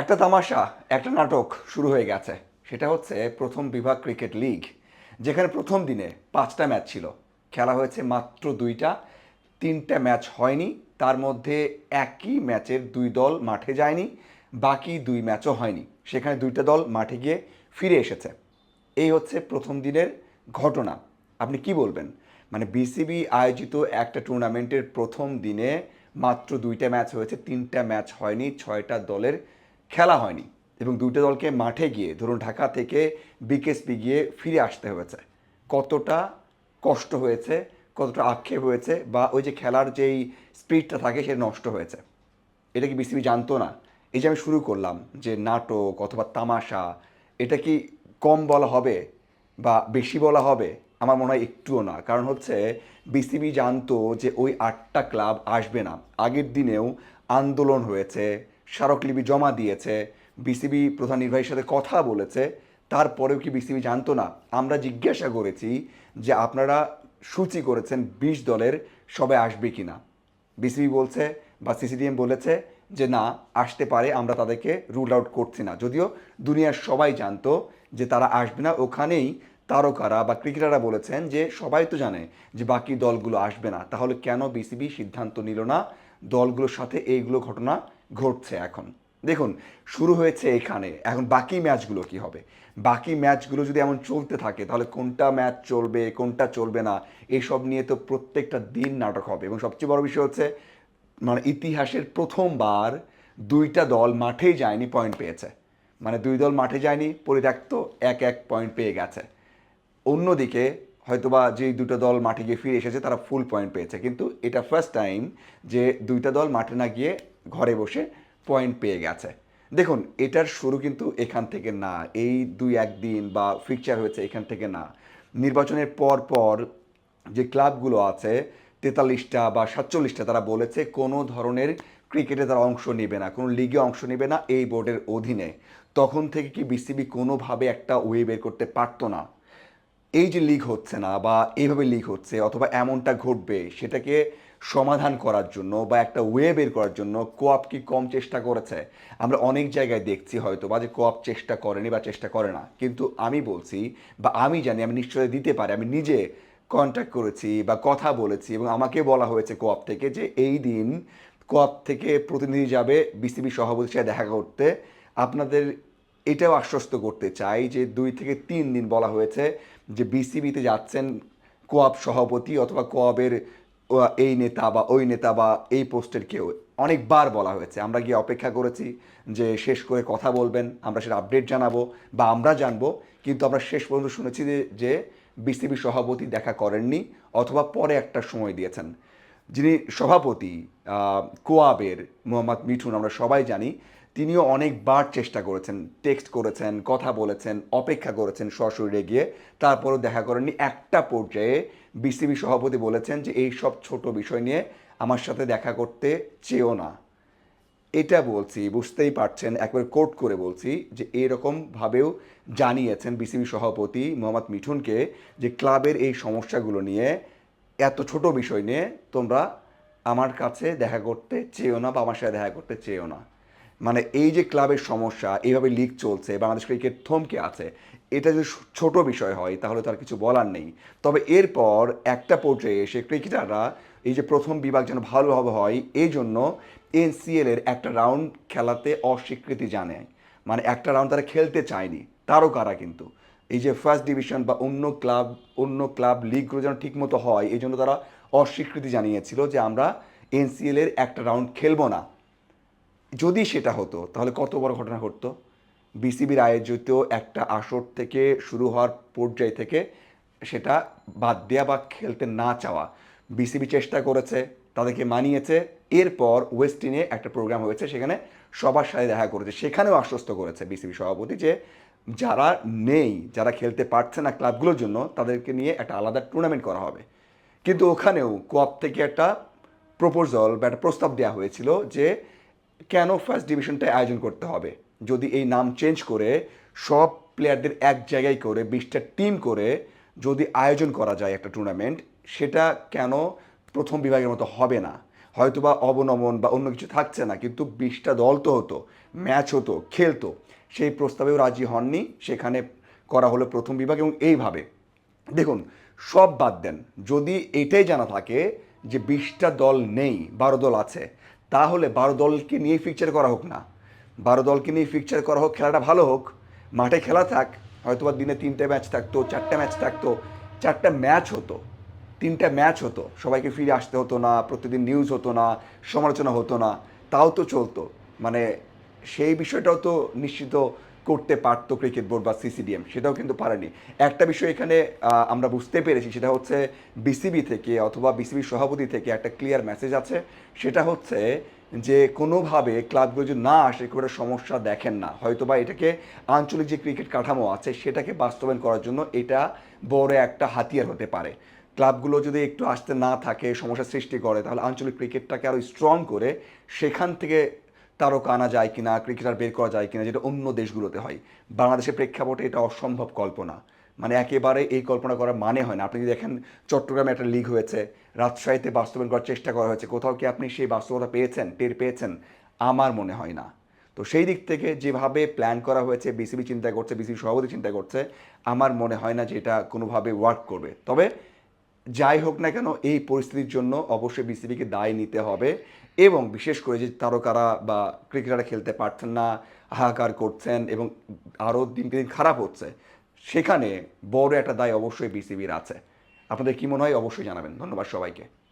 একটা তামাশা, একটা নাটক শুরু হয়ে গেছে। সেটা হচ্ছে প্রথম বিভাগ ক্রিকেট লিগ, যেখানে প্রথম দিনে পাঁচটা ম্যাচ ছিল। খেলা হয়েছে মাত্র দুইটা, তিনটা ম্যাচ হয়নি, তার মধ্যে একই ম্যাচের দুই দল মাঠে যায়নি, বাকি দুই ম্যাচও হয়নি। সেখানে দুইটা দল মাঠে গিয়ে ফিরে এসেছে। এই হচ্ছে প্রথম দিনের ঘটনা। আপনি কি বলবেন? মানে বিসিবি আয়োজিত একটা টুর্নামেন্টের প্রথম দিনে মাত্র দুইটা ম্যাচ হয়েছে, তিনটা ম্যাচ হয়নি, ছয়টা দলের খেলা হয়নি এবং দুইটা দলকে মাঠে গিয়ে, ধরুন ঢাকা থেকে বিকেএসপি গিয়ে ফিরে আসতে হয়েছে। কতটা কষ্ট হয়েছে, কতটা আক্ষেপ হয়েছে বা ওই যে খেলার যেই স্পিডটা থাকে সেটা নষ্ট হয়েছে? এটা কি বিসিবি জানতো না? এই যে আমি শুরু করলাম যে নাটক অথবা তামাশা, এটা কি কম বলা হবে বা বেশি বলা হবে? আমার মনে হয় একটুও না। কারণ হচ্ছে বিসিবি জানতো যে ওই আটটা ক্লাব আসবে না। আগের দিনেও আন্দোলন হয়েছে স্মারকলিপি জমা দিয়েছে, বিসিবি প্রধান নির্বাহীর সাথে কথা বলেছে, তারপরেও কি বিসিবি জানতো না? আমরা জিজ্ঞাসা করেছি যে আপনারা সূচি করেছেন বিশ দলের সবাই আসবে কি না। বিসিবি বলছে বা সিসিডিএম বলেছে যে না, আসতে পারে, আমরা তাদেরকে রুল আউট করছি না। যদিও দুনিয়ার সবাই জানতো যে তারা আসবে না। ওখানেই তারকারা বা ক্রিকেটাররা বলেছেন যে সবাই তো জানে যে বাকি দলগুলো আসবে না। তাহলে কেন বিসিবি সিদ্ধান্ত নিল না দলগুলোর সাথে এইগুলো ঘটনা ঘটছে এখন। দেখুন, শুরু হয়েছে এখানে। এখন বাকি ম্যাচগুলো কি হবে? বাকি ম্যাচগুলো যদি এমন চলতে থাকে, তাহলে কোনটা ম্যাচ চলবে, কোনটা চলবে না, এসব নিয়ে তো প্রত্যেকটা দিন নাটক হবে। এবং সবচেয়ে বড় বিষয় হচ্ছে মানে ইতিহাসের প্রথমবার দুইটা দল মাঠেই যায়নি পয়েন্ট পেয়েছে। মানে দুই দল মাঠে যায়নি, পরিত্যক্ত এক এক পয়েন্ট পেয়ে গেছে। অন্যদিকে, হয়তোবা যে দুটো দল মাঠে গিয়ে ফিরে এসেছে, তারা ফুল পয়েন্ট পেয়েছে। কিন্তু এটা ফার্স্ট টাইম যে দুইটা দল মাঠে না গিয়ে ঘরে বসে পয়েন্ট পেয়ে গেছে। দেখুন, এটার শুরু কিন্তু এখান থেকে না, এই দুই একদিন বা ফিকচার হয়েছে এখান থেকে না। নির্বাচনের পর পর যে ক্লাবগুলো আছে, তেতাল্লিশটা বা সাতচল্লিশটা, তারা বলেছে কোনো ধরনের ক্রিকেটে তারা অংশ নেবে না, কোনো লিগে অংশ নেবে না এই বোর্ডের অধীনে। তখন থেকে কি বিসিবি কোনোভাবে একটা ওয়ে বের করতে পারতো না। এই যে লিগ হচ্ছে না বা এইভাবে লিগ হচ্ছে অথবা এমনটা ঘটবে, সেটাকে সমাধান করার জন্য বা একটা ওয়ে বের করার জন্য কোয়াপ কি কম চেষ্টা করেছে? আমরা অনেক জায়গায় দেখছি হয়তো বা যে কোয়াপ চেষ্টা করেনি বা চেষ্টা করে না। কিন্তু আমি বলছি বা আমি জানি, আমি নিশ্চয়ই দিতে পারি, আমি নিজে কন্ট্যাক্ট করেছি বা কথা বলেছি এবং আমাকে বলা হয়েছে কোয়াপ থেকে যে এই দিন কোয়াপ থেকে প্রতিনিধি যাবে বিসিবি সভাপতির সাথে দেখা করতে। আপনাদের এটাও আশ্বস্ত করতে চাই যে দুই থেকে তিন দিন বলা হয়েছে যে বিসিবিতে যাচ্ছেন কোয়াব সভাপতি অথবা কোয়াবের এই নেতা বা ওই নেতা বা এই পোস্টের কেউ, অনেকবার বলা হয়েছে। আমরা গিয়ে অপেক্ষা করেছি যে শেষ করে কথা বলবেন, আমরা সেটা আপডেট জানাব বা আমরা জানব, কিন্তু আমরা শেষ পর্যন্ত শুনেছি যে- বিসিবি সভাপতি দেখা করেননি অথবা পরে একটা সময় দিয়েছেন। যিনি সভাপতি কোয়াবের মোহাম্মদ মিঠুন আমরা সবাই জানি তিনিও অনেকবার চেষ্টা করেছেন টেক্সট করেছেন, কথা বলেছেন, অপেক্ষা করেছেন সশরীরে গিয়ে তারপরেও দেখা করেননি। একটা পর্যায়ে বিসিবি সভাপতি বলেছেন যে, এই সব ছোট বিষয় নিয়ে আমার সাথে দেখা করতে চেয়েও না। এটা বলছি, বুঝতেই পারছেন, একবার কোট করে বলছি যে, এরকমভাবেও জানিয়েছেন বিসিবি সভাপতি মোহাম্মদ মিঠুনকে যে, ক্লাবের এই সমস্যাগুলো নিয়ে, এত ছোট বিষয় নিয়ে তোমরা আমার কাছে দেখা করতে চেয়েও না বা আমার সাথে দেখা করতে চেয়েও না। মানে এই যে ক্লাবের সমস্যা, এইভাবে লিগ চলছে, বাংলাদেশ ক্রিকেট থমকে আছে, এটা যদি ছোট বিষয় হয়, তাহলে তার কিছু বলার নেই। তবে এরপর একটা পর্যায়ে এসে ক্রিকেটাররা এই যে প্রথম বিভাগ যেন ভালোভাবে হয় এই জন্য এনসিএল এর একটা রাউন্ড খেলাতে অস্বীকৃতি জানায়। মানে একটা রাউন্ড তারা খেলতে চায়নি তারও কারা কিন্তু। এই যে ফার্স্ট ডিভিশন বা অন্য ক্লাব অন্য ক্লাব লিগগুলো যেন ঠিকমতো হয় এই জন্য তারা অস্বীকৃতি জানিয়েছিল যে আমরা এনসিএল এর একটা রাউন্ড খেলব না। যদি সেটা হতো, তাহলে কত বড় ঘটনা ঘটতো? বিসিবির আয়োজিত একটা আসর থেকে শুরু হওয়ার পর্যায় থেকে সেটা বাদ দেওয়া বা খেলতে না চাওয়া। বিসিবি চেষ্টা করেছে, তাদেরকে মানিয়েছে। এরপর ওয়েস্টিনে একটা প্রোগ্রাম হয়েছে, সেখানে সবার সাথে দেখা করেছে। সেখানেও আশ্বস্ত করেছে বিসিবি সভাপতি যে যারা নেই, যারা খেলতে পারছে না ক্লাবগুলোর জন্য, তাদেরকে নিয়ে একটা আলাদা টুর্নামেন্ট করা হবে। কিন্তু ওখানেও কোয়াপ থেকে একটা প্রপোজাল বা একটা প্রস্তাব দেওয়া হয়েছিল যে কেন ফার্স্ট ডিভিশনটায় আয়োজন করতে হবে? যদি এই নাম চেঞ্জ করে, সব প্লেয়ারদের এক জায়গায় করে, বিশটা টিম করে যদি আয়োজন করা যায় একটা টুর্নামেন্ট সেটা কেন প্রথম বিভাগের মতো হবে না? হয়তো বা অবনমন বা অন্য কিছু থাকছে না, কিন্তু বিশটা দল তো হতো ম্যাচ হতো, খেলতো। সেই প্রস্তাবেও রাজি হননি, সেখানে করা হলো প্রথম বিভাগ এবং এইভাবে। দেখুন, সব বাদ দেন। যদি এটাই জানা থাকে যে বিশটা দল নেই, বারো দল আছে তাহলে বারো দলকে নিয়েই ফিকচার করা হোক না। বারো দলকে নিয়ে ফিকচার করা হোক, খেলাটা ভালো হোক, মাঠে খেলা থাক হয়তো বা দিনে তিনটে ম্যাচ থাকতো, চারটে ম্যাচ থাকতো, চারটে ম্যাচ হতো, তিনটা ম্যাচ হতো, সবাইকে ফিরে আসতে হতো না, প্রতিদিন নিউজ হতো না, সমালোচনা হতো না, তাও তো চলতো। মানে সেই বিষয়টাও তো নিশ্চিত করতে পারতো ক্রিকেট বোর্ড বা সিসিডিএম সেটাও কিন্তু পারেনি। একটা বিষয় এখানে আমরা বুঝতে পেরেছি, সেটা হচ্ছে বিসিবি থেকে অথবা বিসিবির সভাপতি থেকে একটা ক্লিয়ার মেসেজ আছে। সেটা হচ্ছে যে, কোনোভাবে ক্লাবগুলো যদি না আসে খুব একটা সমস্যা দেখেন না হয়তো বা এটাকে আঞ্চলিক যে ক্রিকেট কাঠামো আছে, সেটাকে বাস্তবায়ন করার জন্য এটা বড় একটা হাতিয়ার হতে পারে। ক্লাবগুলো যদি একটু আসতে না থাকে সমস্যা সৃষ্টি করে, তাহলে আঞ্চলিক ক্রিকেটটাকে আরও স্ট্রং করে, সেখান থেকে তারকা আনা যায় কিনা ক্রিকেটার বের করা যায় কিনা, যেটা অন্য দেশগুলোতে হয়। বাংলাদেশের প্রেক্ষাপটে এটা অসম্ভব কল্পনা। মানে একেবারে এই কল্পনা করার মানে হয় না। আপনি যদি দেখেন চট্টগ্রামে একটা লিগ হয়েছে, রাজশাহীতে বাস্তবায়ন করার চেষ্টা করা হয়েছে, কোথাও কি আপনি সেই বাস্তবতা পেয়েছেন, টের পেয়েছেন? আমার মনে হয় না। তো সেই দিক থেকে যেভাবে প্ল্যান করা হয়েছে বিসিবি চিন্তা করছে বিসিবি সভাপতি চিন্তা করছে, আমার মনে হয় না যে এটা কোনোভাবে ওয়ার্ক করবে। তবে যাই হোক না কেন, এই পরিস্থিতির জন্য অবশ্যই বিসিবিকে দায় নিতে হবে এবং বিশেষ করে যে তারকারা বা ক্রিকেটাররা খেলতে পারছেন না, হাহাকার করছেন এবং আরও দিনকে দিন খারাপ হচ্ছে, সেখানে বড় একটা দায় অবশ্যই বিসিবির আছে। আপনাদের কী মনে হয়? অবশ্যই জানাবেন। ধন্যবাদ সবাইকে।